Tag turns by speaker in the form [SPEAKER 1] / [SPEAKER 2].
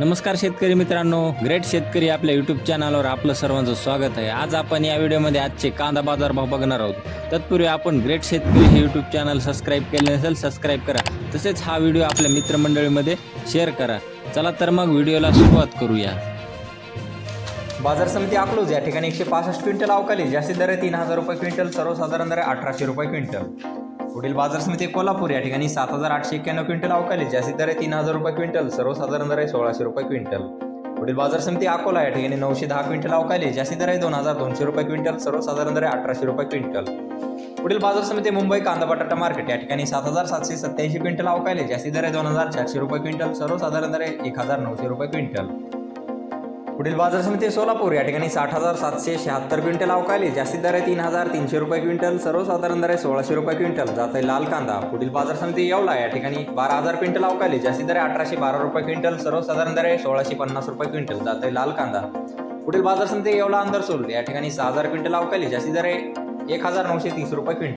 [SPEAKER 1] नमस्कार शेतकरी मित्रांनो ग्रेट शेतकरी आपल्या यूट्यूब चॅनलवर आपलं सर्वांचं स्वागत आहे. आज आपण या व्हिडिओमध्ये आजचे कांदा बाजार भाव बघणार आहोत. तत्पूर्वी आपण ग्रेट शेतकरी हे यूट्यूब चॅनल सबस्क्राईब केले नसेल सबस्क्राईब करा. तसेच हा व्हिडिओ आपल्या मित्रमंडळीमध्ये शेअर करा. चला तर मग व्हिडिओला सुरुवात करूया.
[SPEAKER 2] बाजार समिती अकलूज या ठिकाणी एकशे पासष्ट क्विंटल अवकाली जास्तीत दर तीन हजार रुपये क्विंटल सर्वसाधारण दर अठराशे रुपये क्विंटल. पुढील बाजार समिती कोल्हापूर या ठिकाणी सात हजार आठशे एक्क्याण्णव क्विंटल अवकाली जास्तीत दर आहे तीन हजार रुपये क्विंटल सर्वसाधारण दर आहे सोळाशे रुपये क्विंटल. पुढील बाजार समिती अकोला या ठिकाणी नऊशे दहा क्विंटल अवकाली जास्तीत दर आहे दोन हजार दोनशे रुपये क्विंटल सर्वसाधारण दर आहे अठराशे रुपये क्विंटल. पुढील बाजार समिती मुंबई कांदा बटाटा मार्केट या ठिकाणी सात हजार सातशे सत्याऐंशी क्विंटल अवकाली जास्तीत दर आहे दोन हजार चारशे रुपये क्विंटल सर्वसाधारण दर आहे एक हजार नऊशे रुपये क्विंटल. पुढील बाजार समिती सोलापूर या ठिकाणी साठ हजार सातशे शहात्तर क्विंटल अवकाली जास्तीत दर आहे तीन हजार तीनशे रुपये क्विंटल सर्वसाधारण दर आहे सोळाशे रुपये क्विंटल. जात आहे लाल कांदा. पुढील बाजार समिती येवला या ठिकाणी बारा हजार क्विंटल अवकाली जास्तीत दर आहे अठराशे बारा रुपये क्विंटल सर्वसाधारण दर आहे सोळाशे पन्नास रुपये क्विंटल. जात आहे लाल कांदा. पुढील बाजार समिती येवला अंदर सोल या ठिकाणी सहा हजार क्विंटल अवकाली जास्तीत दर आहे एक हजार नऊशे तीस रुपये क्विंटल.